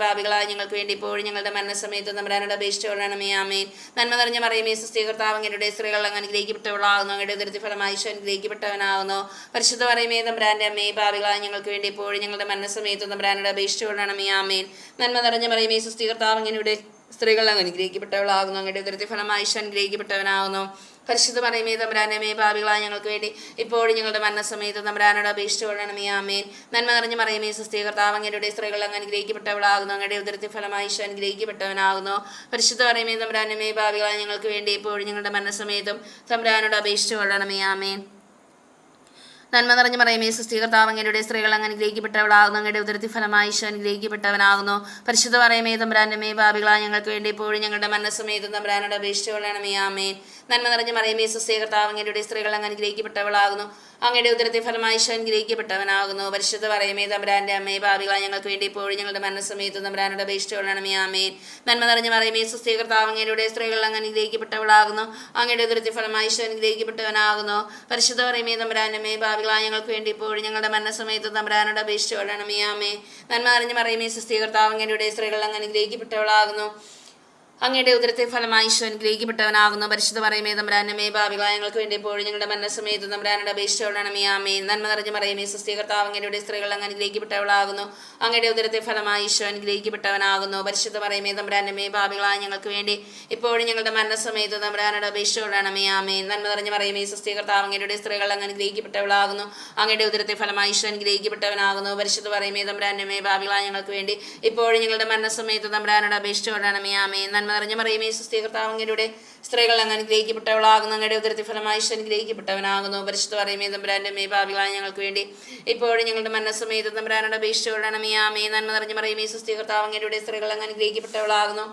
ഞങ്ങൾക്ക് വേണ്ടി ഇപ്പോഴും ഞങ്ങളുടെ മരണസമയത്ത് തമ്പരാനോട് അപേക്ഷിച്ചുകൊള്ളണമേ ആമേൻ. നന്മ നിറഞ്ഞ മറിയമേ സ്വസ്തി കർത്താവ് അങ്ങയുടെ സ്ത്രീകൾ അങ്ങ് അനുഗ്രഹിക്കപ്പെട്ടവളാകുന്നു അങ്ങയുടെ ഉദരത്തി ഫലമായി അനുഗ്രഹിക്കപ്പെട്ടവനാകുന്നു. പരിശുദ്ധ മറിയമേ തമ്പരാന്റെ അമ്മേ ഭാവികളായ ഞങ്ങൾക്ക് വേണ്ടി ഇപ്പോഴും ഞങ്ങളുടെ മരണസമയത്ത് തമ്പരാനോട് അപേക്ഷിച്ചുകൊള്ളണമേ ആമേൻ. നന്മ നിറഞ്ഞ മറിയമേ സ്വസ്തി കർത്താവ് അങ്ങയുടെ സ്ത്രീകൾ അങ്ങ് അനുഗ്രഹിക്കപ്പെട്ടവളാകുന്നു അങ്ങയുടെ ഉദരത്തി ഫലമായി അനുഗ്രഹിക്കപ്പെട്ടവനാകുന്നു. പരിശുദ്ധ പറയുമേ തമ്പ്രാനമേ പാപികളായ ഞങ്ങൾക്ക് വേണ്ടി ഇപ്പോഴും ഞങ്ങളുടെ മരണസമയത്ത് തമ്പ്രാനോട് അപേക്ഷിച്ചു കൊള്ളണമേ ആമേൻ. നന്മ നിറഞ്ഞ പറയുമേ സുസ്ഥീ അങ്ങയുടെ സ്ത്രീകൾ അങ്ങ് അനുഗ്രഹിക്കപ്പെട്ടവളാകുന്നു അങ്ങയുടെ ഉദരത്തിൽ ഫലമായി ഈശോ അനുഗ്രഹിക്കപ്പെട്ടവനാകുന്നു. പരിശുദ്ധ പറയുമേ തമ്പ്രാനമേ പാപികളായ ഞങ്ങൾക്ക് വേണ്ടി ഇപ്പോഴും ഞങ്ങളുടെ മരണസമയത്തും തമ്പ്രാനോട് അപേക്ഷിച്ചു കൊള്ളണമേ ആമേൻ. നന്മ നിറഞ്ഞു പറയുമേ സുസ്ഥീ കർത്താവ് അങ്ങയുടെ സ്ത്രീകൾ അങ്ങ് അനുഗ്രഹിക്കപ്പെട്ടവളാകുന്നു അങ്ങയുടെ ഉദരത്തി ഫലമായി ഈശോ അനുഗ്രഹിക്കപ്പെട്ടവനാകുന്നു. പരിശുദ്ധ പറയുമേ തമ്പുരാന്റെ മേ പാപികളായ ഞങ്ങൾക്ക് വേണ്ടി ഇപ്പോഴും ഞങ്ങളുടെ മരണസമയത്തും തമ്പ്രാനോട് അപേക്ഷിച്ചുകൊള്ളണമേ ആമേ നന്മ നിറഞ്ഞു പറയുമേ സുസ്ഥീ കർത്താവ് അങ്ങയുടെ സ്ത്രീകൾ അങ്ങ് അനുഗ്രഹിക്കപ്പെട്ടവളാകുന്നു അങ്ങയുടെ ഉദരത്തി ഫലമായി ഈശോ അനുഗ്രഹിക്കപ്പെട്ടവനാകുന്നു. പരിശുദ്ധ പറയുമേ തമ്പുരാന്റെ അമ്മയെ ഭാവികളാ ഞങ്ങൾക്ക് വേണ്ടി ഇപ്പോഴും ഞങ്ങളുടെ മരണസമയത്തും തമ്പ്രാനോട് അപേക്ഷിച്ചുകൊള്ളണമേ ആമേ നന്മ നിറഞ്ഞു പറയുമേ സുസ്ഥീ കർത്താവ് അങ്ങയുടെ സ്ത്രീകൾ അങ്ങ് അനുഗ്രഹിക്കപ്പെട്ടവളാകുന്നു അങ്ങയുടെ ഉദരത്തി ഫലമായി ഈശോ അനുഗ്രഹിക്കപ്പെട്ടവനാകുന്നു. പരിശുദ്ധ പറയുമേ മേ അമ്മയെ പാപികളായ ഞങ്ങൾക്ക് വേണ്ടി ഇപ്പോഴും ഞങ്ങളുടെ മരണസമയത്തും തമ്പരാനോട് അപേക്ഷിച്ചു കൊള്ളണമേ ആമേ നന്മ അറിഞ്ഞ് മറിയമേ സുസ്ഥീ കർത്താവ് അങ്ങയുടെ സ്ത്രീകൾ അങ്ങ് അനുഗ്രഹിക്കപ്പെട്ടവളാകുന്നു. അങ്ങയുടെ ഉദരത്തെ ഫലമായി ഈശോ ഗ്രഹിക്കപ്പെട്ടവനാകുന്നു പരിശുദ്ധ പറയുമേ തമ്പ്രാനമേ ഭാവികായങ്ങൾക്ക് വേണ്ടി എപ്പോഴും ഞങ്ങളുടെ മനസ്സമേത് തമ്പ്രാനുടെ അപേക്ഷയോടാണമേ ആമേ നന്മ നിറഞ്ഞ പറയുമേ സുസ്ഥീകർത്താവ് അങ്ങയുടെ സ്ത്രീകൾ അങ്ങ് ഗ്രഹിക്കപ്പെട്ടവളാകുന്നു അങ്ങയുടെ ഉദരത്തെ ഫലമായി ഈശോ ഗ്രഹിക്കപ്പെട്ടവനാകുന്നു പരിശുദ്ധ പറയുമേ തമ്പ്രാനമേ ഭാവികളായ ഞങ്ങൾക്ക് വേണ്ടി ഇപ്പോഴും ഞങ്ങളുടെ മരണസമയത്ത് തമ്പ്രാനുടെ അപേക്ഷയോടാണമേ ആമേ നന്മ നിറഞ്ഞ പറയുമേ സുസ്ഥീകർത്താവ് അങ്ങയുടെ സ്ത്രീകൾ അങ്ങ് ഗ്രഹിക്കപ്പെട്ടവളാകുന്നു അങ്ങയുടെ ഉദരത്തെ ഫലമായി ഈശോ ഗ്രഹിക്കപ്പെട്ടവനാകുന്നു പരിശുദ്ധ പറയുമേ തമ്പ്രാനമേ ഭാവികളായ ഞങ്ങൾക്ക് വേണ്ടി ഇപ്പോഴും ഞങ്ങളുടെ മരണസമയത്ത് തമ്പ്രാനുടെ അപേക്ഷയോടാണമേ ആമേ നന്മ നിറഞ്ഞ മറിയമേ സുസ്ഥീകർത്താവ് കർത്താവങ്ങയുടെ സ്ത്രീകൾ അങ്ങ് അനുഗ്രഹിക്കപ്പെട്ടവളാകുന്നു അങ്ങയുടെ ഉദരത്തിൽ ഫലമായി അനുഗ്രഹിക്കപ്പെട്ടവനാകുന്നു. പരിശുദ്ധ പറയുമേ തമ്പുരാന്റെ മേ ഭാവികളായ ഞങ്ങൾക്ക് വേണ്ടി ഇപ്പോഴും ഞങ്ങളുടെ മരണസമയത്ത് തമ്പുരാനോട് അപേക്ഷിച്ചുകൊള്ളണമേ ആമേ നന്മ നിറഞ്ഞ മറിയമേ സുസ്ഥീകർത്താവ് കർത്താവങ്ങയുടെ സ്ത്രീകൾ അങ്ങ് അനുഗ്രഹിക്കപ്പെട്ടവളാകുന്നു.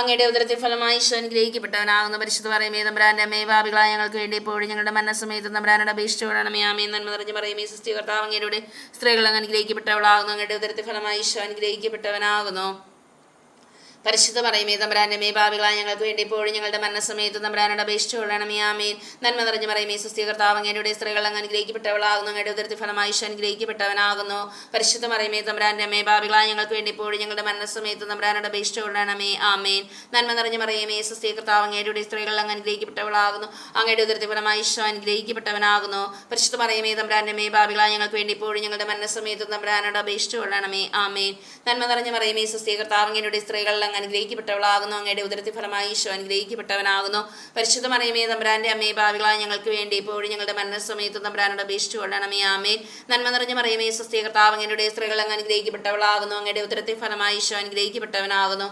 അങ്ങയുടെ ഉദരത്തിൽ ഫലമായി ഈശോ അനുഗ്രഹിക്കപ്പെട്ടവനാകുന്നു. പരിശുദ്ധ പറയുമേ തമ്പുരാന്റെ അമ്മേ ഭാവികളായ ഞങ്ങൾക്ക് വേണ്ടി ഇപ്പോഴും ഞങ്ങളുടെ മരണസമയത്ത് തമ്പുരാനോട് അപേക്ഷിച്ചുകൊള്ളണമേ ആമേ നന്മ നിറഞ്ഞ പറയുമേ സുസ്ഥീകർത്താവ് അങ്ങയുടെ സ്ത്രീകൾ അങ്ങ് അനുഗ്രഹിക്കപ്പെട്ടവളാകുന്നു. അങ്ങയുടെ ഉദരത്തിൽ ഫലമായി ഈശോ അനുഗ്രഹിക്കപ്പെട്ടവനാകുന്നു. പരിശുദ്ധ പറയുമേ തമ്പുരാന്റെ മേ ഭാവികളായ ഞങ്ങൾക്ക് വേണ്ടി ഇപ്പോഴും ഞങ്ങളുടെ മരണസമയത്ത് തമ്പരാനോട് അപേക്ഷിച്ചു കൊള്ളണമേ ആമേൻ. നന്മ നിറഞ്ഞു പറയുമേ സുസ്ഥീകർത്താവ് അങ്ങയുടെ സ്ത്രീകൾ അങ്ങ് അനുഗ്രഹിക്കപ്പെട്ടവളാകുന്നു അങ്ങയുടെ ഉദരത്തിൽ ഫലമായി അനുഗ്രഹിക്കപ്പെട്ടവനാകുന്നു. പരിശുദ്ധ പറയുമേ തമ്പുരാന്റെ മേ ഭാവികളായ ഞങ്ങൾക്ക് വേണ്ടി ഇപ്പോഴും ഞങ്ങളുടെ മരണസമയത്ത് തമ്പരാനോട് അപേക്ഷിച്ചു കൊള്ളണമേ ആമേൻ. നന്മ നിറഞ്ഞു പറയുമേ സുസ്ഥീകർത്താവ് അങ്ങയുടെ സ്ത്രീകൾ അങ്ങ് അനുഗ്രഹിക്കപ്പെട്ടവളാകുന്നു അങ്ങയുടെ ഉദരത്തിൽ ഫലമായി അനുഗ്രഹിക്കപ്പെട്ടവനാകുന്നു. പരിശുദ്ധ പറയുമേ തമ്പുരാന്റെ മേ ഭാവികളായ ഞങ്ങൾക്ക് വേണ്ടി ഇപ്പോഴും ഞങ്ങളുടെ മരണസമയത്ത് തമ്പരാനോട് അപേക്ഷിച്ചു കൊള്ളണമേ ആമേൻ. നന്മ നിറഞ്ഞു പറയുമേ സുസ്ഥീകർത്താവ് അങ്ങയുടെ സ്ത്രീകൾ അങ്ങ് അനുഗ്രഹിക്കപ്പെട്ടവളാകുന്നു. അങ്ങയുടെ ഉദരത്തി ഫലമായി ഈശോ അനുഗ്രഹിക്കപ്പെട്ടവനാകുന്നു. പരിശുദ്ധ മറിയമേ തമ്പ്രാന്റെ അമ്മയെ ഭാവികളായ ഞങ്ങൾക്ക് വേണ്ടി ഇപ്പോഴും ഞങ്ങളുടെ മരണസമയത്ത് തമ്പ്രാനോട് അപേക്ഷിച്ചു കൊള്ളണമേ. ആമേൻ. നന്മ നിറഞ്ഞ മറിയമേ കർത്താവ് അങ്ങയുടെ സ്ത്രീകൾ അങ്ങ് അനുഗ്രഹിക്കപ്പെട്ടവളാകുന്നു. അങ്ങയുടെ ഉദരത്തി ഫലമായി ഈശോ അനുഗ്രഹിക്കപ്പെട്ടവനാകുന്നു.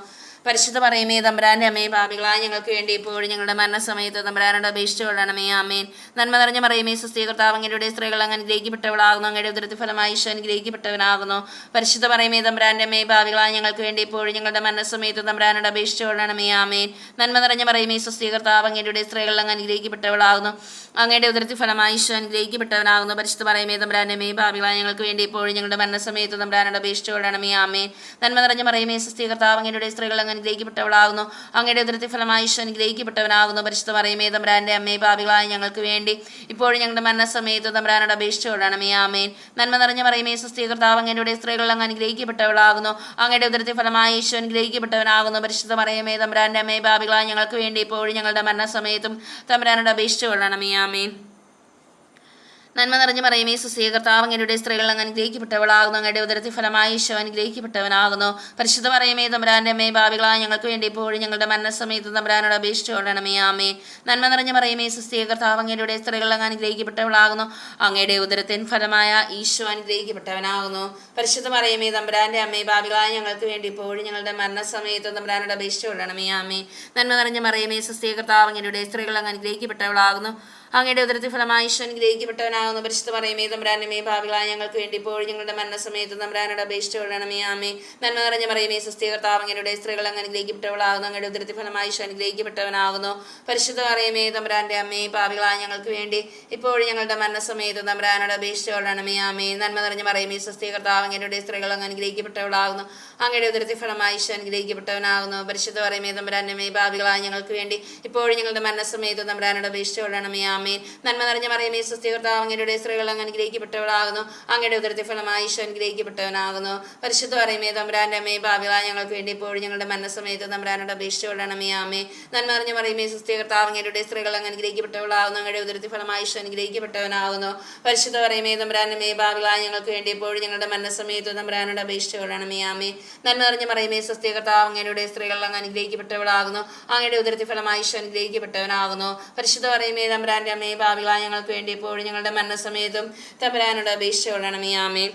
പരിശുദ്ധ പറയുമേ തമ്പരാന്റെ അമ്മയെ പാപികളായ ഞങ്ങൾക്ക് വേണ്ടി ഇപ്പോഴും ഞങ്ങളുടെ മരണസമയത്ത് തമ്പരാനോട് അപേക്ഷിച്ചു കൊള്ളണമേ ആമേൻ. നന്മ നിറഞ്ഞ പറയുമേ സുസ്ഥീകർത്താവ് അങ്ങയുടെ സ്ത്രീകൾ അങ്ങ് അനുഗ്രഹിക്കപ്പെട്ടവളാകുന്നു അങ്ങയുടെ ഉദരത്തിൽ ഫലമായി ഈശോ പരിശുദ്ധ പറയുമേ തമ്പരാന്റെ അമ്മയെ പാപികളായ ഞങ്ങൾക്ക് വേണ്ടി ഇപ്പോഴും ഞങ്ങളുടെ മരണസമയത്ത് തമ്പരാനോട് അപേക്ഷിച്ചു കൊള്ളണമേ ആമേൻ. നന്മ നിറഞ്ഞ പറയുമേ സുസ്ഥീകർത്താവ് അങ്ങയുടെ സ്ത്രീകൾ അങ്ങ് അനുഗ്രഹിക്കപ്പെട്ടവളാകുന്നു അങ്ങയുടെ ഉദരത്തിൽ ഫലമായി ഈശോ പരിശുദ്ധ പറയുമേ തമ്പരാന്റെ അമ്മയെ പാപികളായ ഞങ്ങൾക്ക് വേണ്ടി ഇപ്പോഴും ഞങ്ങളുടെ മരണസമയത്ത് തമ്പരാനോട് അപേക്ഷിച്ചു കൊള്ളണമേ ആമേൻ. നന്മ നിറഞ്ഞ പറയുമേ സുസ്ഥീകർത്താവ് അങ്ങയുടെ സ്ത്രീകൾ അങ്ങ് അനുഗ്രഹിക്കപ്പെട്ടവളാകുന്നു. അങ്ങയുടെ ഉദരത്തിൽ ഫലമായി ഈശോ അനുഗ്രഹിക്കപ്പെട്ടവനാകുന്നു. പരിശുദ്ധ മറിയമേ തമ്പ്രാന്റെ അമ്മയെ പാപികളായ ഞങ്ങൾക്ക് വേണ്ടി ഇപ്പോഴും ഞങ്ങളുടെ മരണസമയത്ത് തമ്പ്രാനോട് അപേക്ഷിച്ചു കൊള്ളണമേ ആമേൻ. നന്മ നിറഞ്ഞ പറയുമേ സുസ്ഥീകർത്താവ് അങ്ങയുടെ സ്ത്രീകൾ അങ്ങ് അനുഗ്രഹിക്കപ്പെട്ടവളാകുന്നു. അങ്ങയുടെ ഉദരത്തിൽ ഫലമായി ഈശോ അനുഗ്രഹിക്കപ്പെട്ടവനാകുന്നു. പരിശുദ്ധ മറിയമേ തമ്പ്രാന്റെ അമ്മയെ പാപികളായ ഞങ്ങൾക്ക് വേണ്ടി ഇപ്പോഴും ഞങ്ങളുടെ മരണസമയത്തും തമ്പ്രാനോട് അപേക്ഷിച്ചു കൊള്ളണമേ ആമേൻ. നന്മ നിറഞ്ഞു പറയുമേ സുസ്ഥീയ കർത്താവ് സ്ത്രീകൾ അനുഗ്രഹിക്കപ്പെട്ടവളാകുന്നു അങ്ങയുടെ ഉദരത്തിൽ ഫലമായി ഈശോ അനുഗ്രഹിക്കപ്പെട്ടവനാകുന്നു. പരിശുദ്ധ പറയുമേ തമ്പുരാന്റെ അമ്മേ ഭാവികളായ ഞങ്ങൾക്ക് വേണ്ടി ഇപ്പോഴും ഞങ്ങളുടെ മരണസമയത്ത് തമ്പുരാനോട് അപേക്ഷിച്ചുകൊള്ളണമേ ആമേ നന്മ നിറഞ്ഞു പറയുമേ സുസ്ഥീയ കർത്താവ് സ്ത്രീകൾ അങ്ങ് അനുഗ്രഹിക്കപ്പെട്ടവളാകുന്നു അങ്ങയുടെ ഉദരത്തിൻ ഫലമായ ഈശോ അനുഗ്രഹിക്കപ്പെട്ടവനാകുന്നു. പരിശുദ്ധ പറയുമേ തമ്പുരാന്റെ അമ്മേ ഭാവികളായ ഞങ്ങൾക്ക് വേണ്ടി ഇപ്പോഴും ഞങ്ങളുടെ മരണസമയത്ത് തമ്പുരാനോട് അപേക്ഷിച്ചുകൊള്ളണമേ ആമേ നന്മ നിറഞ്ഞു പറയുമേ അങ്ങയുടെ സ്ത്രീകൾ അങ്ങ് അനുഗ്രഹിക്കപ്പെട്ടവളാകുന്നു അങ്ങയുടെ ഉദരത്തിൽ ഫലമായി ഈശ്വരൻ ഗ്രഹിക്കപ്പെട്ടവനാകുന്ന പരിശുദ്ധ പറയുമേ തമ്പ്രാനമേ ഭാവികളായ ഞങ്ങൾക്ക് വേണ്ടി ഇപ്പോഴും ഞങ്ങളുടെ മരണസമയത്ത് അപേക്ഷിച്ച് കൊള്ളണമേ ആമേ നന്മ നിറഞ്ഞ പറയുമേ സുസ്ഥീകർത്താവ് അങ്ങയുടെ സ്ത്രീകൾ അങ്ങനെ ഗ്രഹിക്കപ്പെട്ടവളാകുന്നു അങ്ങയുടെ ഉദരത്തിൽ ഫലമായി ഈശ്വരൻ ഗ്രഹിക്കപ്പെട്ടവനാകുന്നു പരിശുദ്ധ പറയുമേ തമ്പുരാന്റെ അമ്മേ ഭാവികളായ ഞങ്ങൾക്ക് വേണ്ടി ഇപ്പോഴും ഞങ്ങളുടെ മരണസമയത്ത് അപേക്ഷിച്ച് കൊള്ളണമേ ആമേ നന്മ നിറഞ്ഞ പറയുമേ സുസ്ഥീകർത്താവ് അങ്ങയുടെ സ്ത്രീകൾ അങ്ങനെ ഗ്രഹിക്കപ്പെട്ടവളാകുന്നു അങ്ങയുടെ ഉദരത്തിൽ ഫലമായി ഈശ്വരൻ ഗ്രഹിക്കപ്പെട്ടവനാകുന്നു പരിശുദ്ധ പറയുമേ തമ്പുരാന്റെ അമ്മേ ഭാവികളായ ഞങ്ങൾക്ക് വേണ്ടി ഇപ്പോഴും ഞങ്ങളുടെ മരണസമയത്ത് അപേക്ഷിച്ച് കൊള്ളണമേ ആമേ ആമേൻ. നന്മ നിറഞ്ഞ മറിയമേ സ്വസ്തി കർത്താവ് അങ്ങയുടെ സ്ത്രീകൾ അങ്ങ് അനുഗ്രഹിക്കപ്പെട്ടവളാകുന്നു. അങ്ങയുടെ ഉദരത്തിൽ ഫലമായി ഈശോ അനുഗ്രഹിക്കപ്പെട്ടവനാകുന്നു. പരിശുദ്ധ പറയുമേ തമ്പുരാന്റെ അമ്മേ ഭാവികള ഞങ്ങൾക്ക് വേണ്ടി ഇപ്പോഴും ഞങ്ങളുടെ മരണസമയത്ത് തമ്പുരാനോട് വിടണമേ ആമേ നന്മ നിറഞ്ഞ മറിയമേ സ്വസ്തി കർത്താവ് അങ്ങയുടെ സ്ത്രീകൾ അങ്ങ് അനുഗ്രഹിക്കപ്പെട്ടവളാകുന്നു. അങ്ങയുടെ ഉദരത്തിൽ ഫലമായി ഈശോ അനുഗ്രഹിക്കപ്പെട്ടവനാകുന്നു. പരിശുദ്ധ പറയുമേ തമ്പുരാന്റെ അമ്മയെ ഭാവികള ഞങ്ങൾക്ക് വേണ്ടി ഇപ്പോഴും ഞങ്ങളുടെ മരണസമയത്ത് തമ്പുരാനോട് വിടണമേ ആമേ നന്മ നിറഞ്ഞ മറിയമേ സ്വസ്തി കർത്താവ് അങ്ങയുടെ സ്ത്രീകൾ അങ്ങ് അനുഗ്രഹിക്കപ്പെട്ടവളാകുന്നു. അങ്ങയുടെ ഉദരത്തിൽ ഫലമായി ഈശോ അനുഗ്രഹിക്കപ്പെട്ടവനാകുന്നു. പരിശുദ്ധ പറയുമേ തമ്പുരാന്റെ അമ്മേ ഭാവികളായ ഞങ്ങൾക്ക് വേണ്ടി ഇപ്പോഴും ഞങ്ങളുടെ മരണസമയത്തും തമ്പുരാനോട് അപേക്ഷ കൊള്ളണമേ ആമേ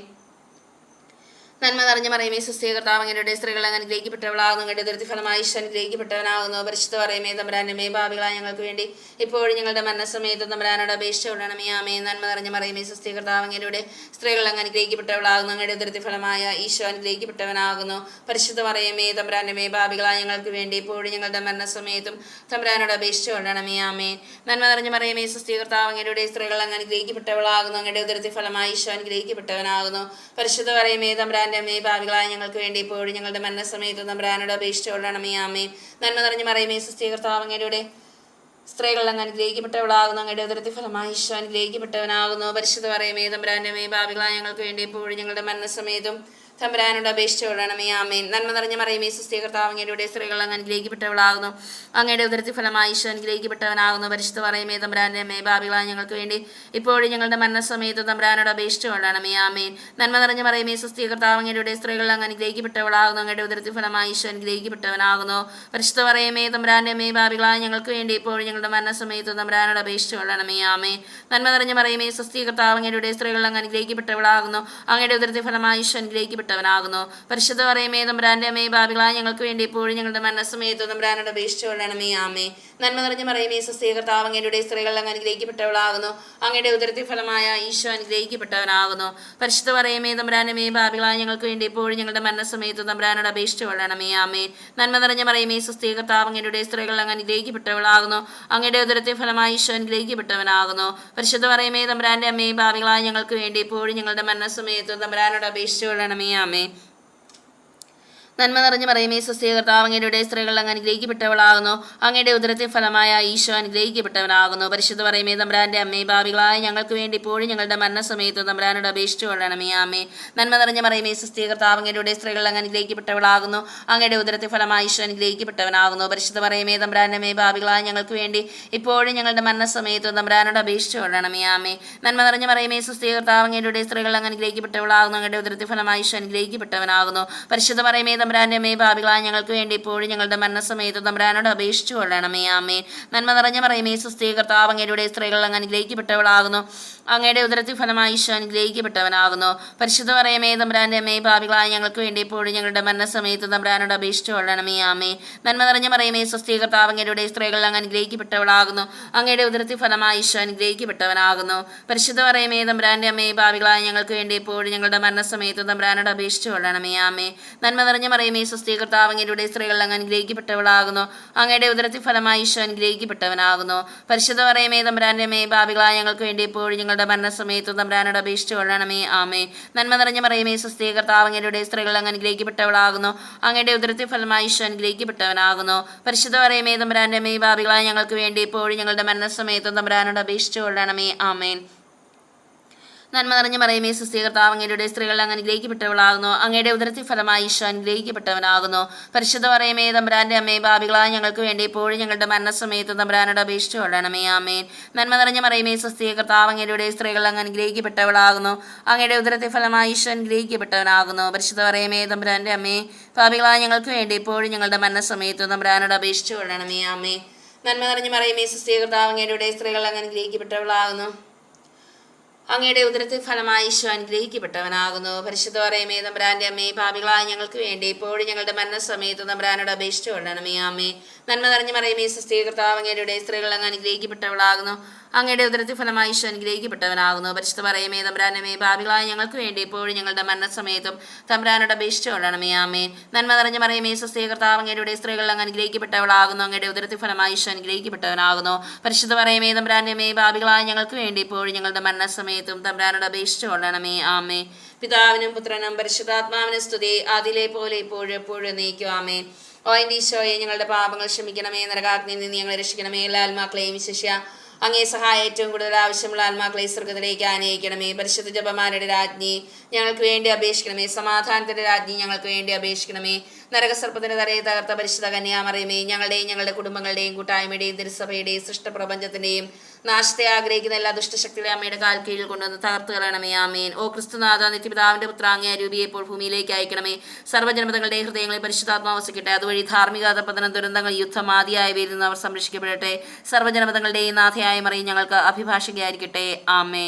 നന്മ നിറഞ്ഞ പറയുമേ സുസ്ഥിയ കർത്താവ് അങ്ങയുടെ സ്ത്രീകൾ അങ്ങ് അനുഗ്രഹിക്കപ്പെട്ടവളാകുന്നു. ദുരിത ഫലമായി ഈശ്വരൻ അനുഗ്രഹിക്കപ്പെട്ടവനാകുന്നു. പരിശുദ്ധ പറയുമേ തമ്പരാനമേ ഭാവികളായ ഞങ്ങൾക്ക് വേണ്ടി ഇപ്പോഴും ഞങ്ങളുടെ മരണസമയത്ത് തമ്പരാനോട് അപേക്ഷ ഉടണമേ ആമേ നന്മ നിറഞ്ഞ പറയുമേ സുസ്ഥിയ കർത്താവ് അങ്ങയുടെ സ്ത്രീകൾ അങ്ങ് അനുഗ്രഹിക്കപ്പെട്ടവളാകുന്നു. അങ്ങയുടെ ദുരിത ഫലമായ ഈശോ പരിശുദ്ധ പറയുമേ തമ്പരാനമേ ഭാവികളായ ഞങ്ങൾക്ക് വേണ്ടി ഇപ്പോഴും ഞങ്ങളുടെ മരണസമയത്തും തമ്പരാനോട് അപേക്ഷ ഉടണമേ ആമേ നന്മ നിറഞ്ഞ പറയുമേ സുസ്ഥിയ കർത്താവ് അങ്ങയുടെ സ്ത്രീകൾ അങ്ങ് അനുഗ്രഹിക്കപ്പെട്ടവളാകുന്നു. അങ്ങയുടെ ഉദരത്തിൽ ഫലമായി ഈശോ പരിശുദ്ധ പറയുമേ തമ്പുരാന്റെ അമ്മയെ ഭാവികളായ ഞങ്ങൾക്ക് വേണ്ടി ഇപ്പോഴും ഞങ്ങളുടെ മരണസമയത്ത് അപേക്ഷിച്ചുകൊണ്ടാണ് അമ്മയെ ആമേ. നന്മ നിറഞ്ഞ മറിയമേ സുസ്ഥിയ സ്ത്രീകളെല്ലാം അനുഗ്രഹിക്കപ്പെട്ടവളാകുന്നു അങ്ങയുടെ ഉദരത്തിൽ ഫലമായി ഈശോ അനുഗ്രഹിക്കപ്പെട്ടവനാകുന്നു. പരിശുദ്ധ പറയുമേ തമ്പുരാന്റെ അമ്മയെ ഭാവികളായ ഞങ്ങൾക്ക് വേണ്ടി ഇപ്പോഴും ഞങ്ങളുടെ മരണസമയത്തും തമ്പുരാനോട് അപേക്ഷിച്ച് കൊള്ളണമേ ആമേൻ. നന്മ നിറഞ്ഞ മറിയമേ സുസ്ഥിയ കർത്താവ് അങ്ങയുടെ സ്ത്രീകൾ അങ്ങ് അനുഗ്രഹിക്കപ്പെട്ടവളാകുന്നു അങ്ങയുടെ ഉദരത്തിൽ ഫലമായി ഈശോ അനുഗ്രഹിക്കപ്പെട്ടവനാകുന്നു പരിശുദ്ധ പറയുമേ തമ്പരാന്റെ മേ ഭാവികളായ ഞങ്ങൾക്ക് വേണ്ടി ഇപ്പോഴും ഞങ്ങളുടെ മരണസമയത്ത് തമ്പരാനോട് അപേക്ഷിച്ച് കൊള്ളണമേ ആമേൻ. നന്മ നിറഞ്ഞ മറിയമേ സുസ്ഥിയ കർത്താവ് അങ്ങയുടെ സ്ത്രീകൾ അങ്ങ് അനുഗ്രഹിക്കപ്പെട്ടവളാകുന്നു അങ്ങയുടെ ഉദരത്തിൽ ഫലമായി ഈശോ അനുഗ്രഹിക്കപ്പെട്ടവനാകുന്നു പരിശുദ്ധ പറയുമേ തമ്പരാന്റെ മേ ഭാവികളായ ഞങ്ങൾക്ക് വേണ്ടി ഇപ്പോഴും ഞങ്ങളുടെ മരണസമയത്ത് തമ്പരാനോട് അപേക്ഷിച്ച് കൊള്ളണമേ ആമേ നന്മ നിറഞ്ഞ മറിയമേ സുസ്ഥിയ അങ്ങയുടെ സ്ത്രീകൾ അങ്ങ് അനുഗ്രഹിക്കപ്പെട്ടവളാകുന്നു അങ്ങയുടെ ഉദരത്തിൽ ഫലമായി ഈശോ അനുഗ്രഹിക്കപ്പെട്ടവനാകുന്നു പരിശുദ്ധ പറയുമേ തമ്പുരാന്റെ അമ്മേ ഭാവികളായ ഞങ്ങൾക്ക് വേണ്ടി ഇപ്പോഴും ഞങ്ങളുടെ മനസ്സുമേത്തു തമ്പുരാനോട് അപേക്ഷിച്ചു കൊള്ളണമേ ആമേ. നന്മ നിറഞ്ഞ മറിയമേ സസ്യകർത്താവ് അങ്ങയുടെ സ്ത്രീകൾ അങ്ങ് അനുഗ്രഹിക്കപ്പെട്ടവളാകുന്നു. അങ്ങയുടെ ഉദരത്തിൽ ഫലമായ ഈശോ അനുഗ്രഹിക്കപ്പെട്ടവനാകുന്നു. പരിശുദ്ധ പറയുമേ തമ്പുരാന്റെ മേ ഭാവികളായ ഞങ്ങൾക്ക് വേണ്ടി ഇപ്പോഴും ഞങ്ങളുടെ മനസ്സുമേത്തു തമ്പുരാനോട് അപേക്ഷിച്ചു കൊള്ളണമേ ആമേ. നന്മ നിറഞ്ഞ മറിയമേ സസ്യകർത്താവ് അങ്ങയുടെ സ്ത്രീകൾ അങ്ങ് അനുഗ്രഹിക്കപ്പെട്ടവളാകുന്നു. അങ്ങയുടെ ഉദരത്തിൽ ഫലമായ ഈശോ അനുഗ്രഹിക്കപ്പെട്ടവനാകുന്നു. പരിശുദ്ധ പറയുമേ തമ്പുരാന്റെ അമ്മേ ഭാവികളായ ഞങ്ങൾക്ക് വേണ്ടി ഇപ്പോഴും ഞങ്ങളുടെ മനസ്സുമേത്തു തമ്പുരാനോട് അപേക്ഷിച്ചു കൊള്ളണമേ ആമേ നന്മ നിറഞ്ഞു പറയുമേ സ്വസ്തിയ കർത്താവ് അങ്ങയുടെ സ്ത്രീകൾ അങ്ങ് അനുഗ്രഹിക്കപ്പെട്ടവളാകുന്നു. അങ്ങയുടെ ഉദരത്തെ ഫലമായ ഈശോ അനുഗ്രഹിക്കപ്പെട്ടവനാകുന്നു. പരിശുദ്ധ പറയുമേ തമ്പ്രാന്റെ അമ്മേ ഭാവികളായ ഞങ്ങൾക്ക് വേണ്ടി ഇപ്പോഴും ഞങ്ങളുടെ മരണസമയത്ത് തമ്പ്രാനോട് അപേക്ഷിച്ചു കൊള്ളണമേ അമ്മേ നന്മ നിറഞ്ഞ പറയുമേ സ്വസ്തിയ കർത്താവ് അങ്ങയുടെ സ്ത്രീകൾ അങ്ങ് അനുഗ്രഹിക്കപ്പെട്ടവളാകുന്നു. അങ്ങയുടെ ഉദരത്തെ ഫലമായ ഈശോ അനുഗ്രഹിക്കപ്പെട്ടവനാകുന്നു. പരിശുദ്ധ പറയുമേ തമ്പ്രാന്റെ അമ്മേ ഭാവികളായ ഞങ്ങൾക്ക് വേണ്ടി ഇപ്പോഴും ഞങ്ങളുടെ മരണസമയത്ത് തമ്പ്രാനോട് അപേക്ഷിച്ചു കൊള്ളണമേ അമ്മേ നന്മ നിറഞ്ഞ പറയുമേ സ്വസ്തിയ കർത്താവ് അങ്ങയുടെ സ്ത്രീകൾ അങ്ങ് അനുഗ്രഹിക്കപ്പെട്ടവളാകുന്നു. അങ്ങയുടെ ഉദരത്തിൽ ഫലമായ ഈശോ അനുഗ്രഹിക്കപ്പെട്ടവനാകുന്നു. പരിശുദ്ധ പറയുമേ തമ്പ്രാന്റെ അമ്മേ ഭാവികളായ ഞങ്ങൾക്ക് വേണ്ടി ഇപ്പോഴും ഞങ്ങളുടെ മരണസമയത്ത് തമ്പ്രാനോട് അപേക്ഷിച്ചു കൊള്ളണമേ ആമേ നന്മ നിറഞ്ഞ പറയുമേ സുസ്ഥിതി കർത്താവ് അങ്ങയുടെ സ്ത്രീകൾ അങ്ങ് അനുഗ്രഹിക്കപ്പെട്ടവളാകുന്നു. അങ്ങയുടെ ഉദരത്തിൽ ഫലമായി ഈശോ അനുഗ്രഹിക്കപ്പെട്ടവനാകുന്നു. പരിശുദ്ധ പറയമേ തമ്പ്രാന്റെ അമ്മേ ഭാവികളായ ഞങ്ങൾക്ക് വേണ്ടി ഇപ്പോഴും ഞങ്ങളുടെ മരണസമയത്ത് തമ്പ്രാനോട് അപേക്ഷിച്ചു കൊള്ളണമേ ആമേ നന്മ നിറഞ്ഞ പറയുമേ സുസ്ഥിതി കർത്താവ് അങ്ങയുടെ സ്ത്രീകൾ അങ്ങ് അനുഗ്രഹിക്കപ്പെട്ടവളാകുന്നു. അങ്ങയുടെ ഉദരത്തിൽ ഫലമായി ഈശോ അനുഗ്രഹിക്കപ്പെട്ടവനാകുന്നു. പരിശുദ്ധ പറയമേ തമ്പ്രാന്റെ അമ്മേ ഭാവികളായ ഞങ്ങൾക്ക് വേണ്ടി ഇപ്പോഴും ഞങ്ങളുടെ മരണസമയത്ത് തമ്പ്രാനോട് അപേക്ഷിച്ചു കൊള്ളണമേ ആമേ നന്മ നിറഞ്ഞ പറയുമേ സ്വസ്തി കർത്താവ് അങ്ങയുടെ സ്ത്രീകൾ അങ്ങ് അനുഗ്രഹിക്കപ്പെട്ടവളാകുന്നു. അങ്ങയുടെ ഉദരത്തിൽ ഫലമായി ഈശോ അനുഗ്രഹിക്കപ്പെട്ടവനാകുന്നു. പരിശുദ്ധ പറയുമേ തമ്പരാനമേ ഭാവികളായ ഞങ്ങൾക്ക് വേണ്ടി എപ്പോഴും ഞങ്ങളുടെ മരണസമയത്ത് തമ്പ്രാനോട് അപേക്ഷിച്ചു കൊള്ളണമേ. ആമേ നന്മ നിറഞ്ഞ പറയുമേ സ്വസ്തി കർത്താവ് അങ്ങയുടെ സ്ത്രീകൾ അങ്ങ് അനുഗ്രഹിക്കപ്പെട്ടവളാകുന്നു. അങ്ങയുടെ ഉദരത്തിൽ ഫലമായി ഈശോ അനുഗ്രഹിക്കപ്പെട്ടവനാകുന്നു. പരിശുദ്ധ പറയുമേ തമ്പരാനമേ ഭാവികളായ ഞങ്ങൾക്ക് വേണ്ടി എപ്പോഴും ഞങ്ങളുടെ മരണസമയത്ത് തമ്പ്രാനോട് അപേക്ഷിച്ചു കൊള്ളണമേ. ആമേൻ. നന്മ നിറഞ്ഞ മറിയമേ സുസ്ഥിയ കർത്താവ് അങ്ങയുടെ സ്ത്രീകൾ അങ്ങ് അനുഗ്രഹിക്കപ്പെട്ടവളാകുന്നു. അങ്ങയുടെ ഉദരത്തിൽ ഫലമായി ഈശോ അനുഗ്രഹിക്കപ്പെട്ടവനാകുന്നു. പരിശുദ്ധ പറയമേ തമ്പ്രാന്റെ അമ്മേ ഭാവികളായ ഞങ്ങൾക്ക് വേണ്ടി ഇപ്പോഴും ഞങ്ങളുടെ മരണസമയത്ത് തമ്പ്രാനോട് അപേക്ഷിച്ചു കൊള്ളണമേ ആമേൻ. നന്മ നിറഞ്ഞ മറിയമേ സുസ്ഥിയ കർത്താവ് അങ്ങയുടെ സ്ത്രീകൾ അങ്ങ് അനുഗ്രഹിക്കപ്പെട്ടവളാകുന്നു. അങ്ങയുടെ ഉദരത്തിൽ ഫലമായി ഈശോ അനുഗ്രഹിക്കപ്പെട്ടവനാകുന്നു. പരിശുദ്ധ പറയമേ തമ്പ്രാന്റെ അമ്മേ ഭാവികളായ ഞങ്ങൾക്ക് വേണ്ടി ഇപ്പോഴും ഞങ്ങളുടെ മരണസമയത്ത് തമ്പ്രാനോട് അപേക്ഷിച്ചു കൊള്ളണമേ ആമേ നന്മ നിറഞ്ഞ മറിയമേ സുസ്ഥിയ അങ്ങയുടെ സ്ത്രീകൾ അങ്ങ് അനുഗ്രഹിക്കപ്പെട്ടവളാകുന്നു. അങ്ങയുടെ ഉദരത്തിൽ ഫലമായി ഈശോ അനുഗ്രഹിക്കപ്പെട്ടവനാകുന്നു. പരിശുദ്ധ പറയുമേ തമ്പ്രാന്റെ അമ്മേ പാപികളായ ഞങ്ങൾക്ക് വേണ്ടി ഇപ്പോഴും ഞങ്ങളുടെ മരണസമയത്ത് തമ്പ്രാനോട് അപേക്ഷിച്ചു കൊള്ളണമേ അമ്മേ. നന്മ നിറഞ്ഞു പറയുമേ സുസ്ഥീകർത്താവ് അങ്ങയുടെ സ്ത്രീകൾ അങ്ങ് അനുഗ്രഹിക്കപ്പെട്ടവളാകുന്നു. അങ്ങയുടെ ഉദരത്തിൽ ഫലമായി ഈശോ അനുഗ്രഹിക്കപ്പെട്ടവനാകുന്നു. പരിശുദ്ധ പറയുമേ തമ്പ്രാനമേ പാപികളായ ഞങ്ങൾക്ക് വേണ്ടി ഇപ്പോഴും ഞങ്ങളുടെ മരണസമയത്തും തമ്പ്രാനോട് അപേക്ഷിച്ചു കൊള്ളണമേ അമ്മേ. നന്മ നിറഞ്ഞു പറയുമേ സുസ്ഥീകർത്താവ് അങ്ങയുടെ സ്ത്രീകൾ അങ്ങ് അനുഗ്രഹിക്കപ്പെട്ടവളാകുന്നു. അങ്ങയുടെ ഉദരത്തിൽ ഫലമായി ഈശോ അനുഗ്രഹിക്കപ്പെട്ടവനാകുന്നു. പരിശുദ്ധ പറയുമേ തമ്പ്രാനമേ പാപികളായ ഞങ്ങൾക്ക് വേണ്ടി ഇപ്പോഴും ഞങ്ങളുടെ മരണസമയത്തും തമ്പ്രാനോട് അപേക്ഷിച്ചു കൊള്ളണമേ. ആമേ പിതാവിനും പുത്രനും പരിശുദ്ധാത്മാവിനും സ്തുതി. അതിലെ പോലെ ഇപ്പോഴും എപ്പോഴും നീക്കും ആമേ ഓ എന്റെ ഈശോയെ ഞങ്ങളുടെ പാപങ്ങൾ ക്ഷമിക്കണമേ. നരകാഗ്നിയിൽ നിന്ന് ഞങ്ങളെ രക്ഷിക്കണമേ. എല്ലാ ആത്മാക്കളെയും വിശിഷ്യ അങ്ങേ സഹായം ഏറ്റവും കൂടുതൽ ആവശ്യമുള്ള ആത്മാക്കളെ സ്വർഗത്തിലേക്ക് ആനയിക്കണമേ. പരിശുദ്ധ ജപമാരുടെ രാജ്ഞി ഞങ്ങൾക്ക് വേണ്ടി അപേക്ഷിക്കണമേ. സമാധാനത്തിന്റെ രാജ്ഞി ഞങ്ങൾക്ക് വേണ്ടി അപേക്ഷിക്കണമേ. നരകസർപ്പത്തിന്റെ തലയെ തകർത്ത പരിശുദ്ധ കന്യാമറിയമേ. ഞങ്ങളുടെയും ഞങ്ങളുടെ കുടുംബങ്ങളുടെയും കൂട്ടായ്മയുടെയും തിരുസഭയുടെയും സൃഷ്ടപ്രപഞ്ചത്തിന്റെയും നാശത്തെ ആഗ്രഹിക്കുന്ന എല്ലാ ദുഷ്ടശക്തികളെ അമ്മയുടെ കാൽ കീഴിൽ കൊണ്ടുവന്ന് തകർത്ത് കളയണമേ. ആമേൻ. ഓ ക്രിസ്തുനാഥ നിത്യപിതാവിന്റെ പുത്രാങ്ങിയ രൂപിയെ ഇപ്പോൾ ഭൂമിയിലേക്ക് അയക്കണമേ. സർവജനപദങ്ങളുടെ ഹൃദയങ്ങളിൽ പരിശുദ്ധാത്മാവസിക്കട്ടെ അതുവഴി ധാർമ്മികത പതനം ദുരന്തങ്ങൾ യുദ്ധം ആദിയായവയിൽ നിന്ന് അവർ സംരക്ഷിക്കപ്പെടട്ടെ. സർവജനപദങ്ങളുടെയും നാഥയായ മറിയും ഞങ്ങൾക്ക് അഭിഭാഷകയായിരിക്കട്ടെ. ആമേ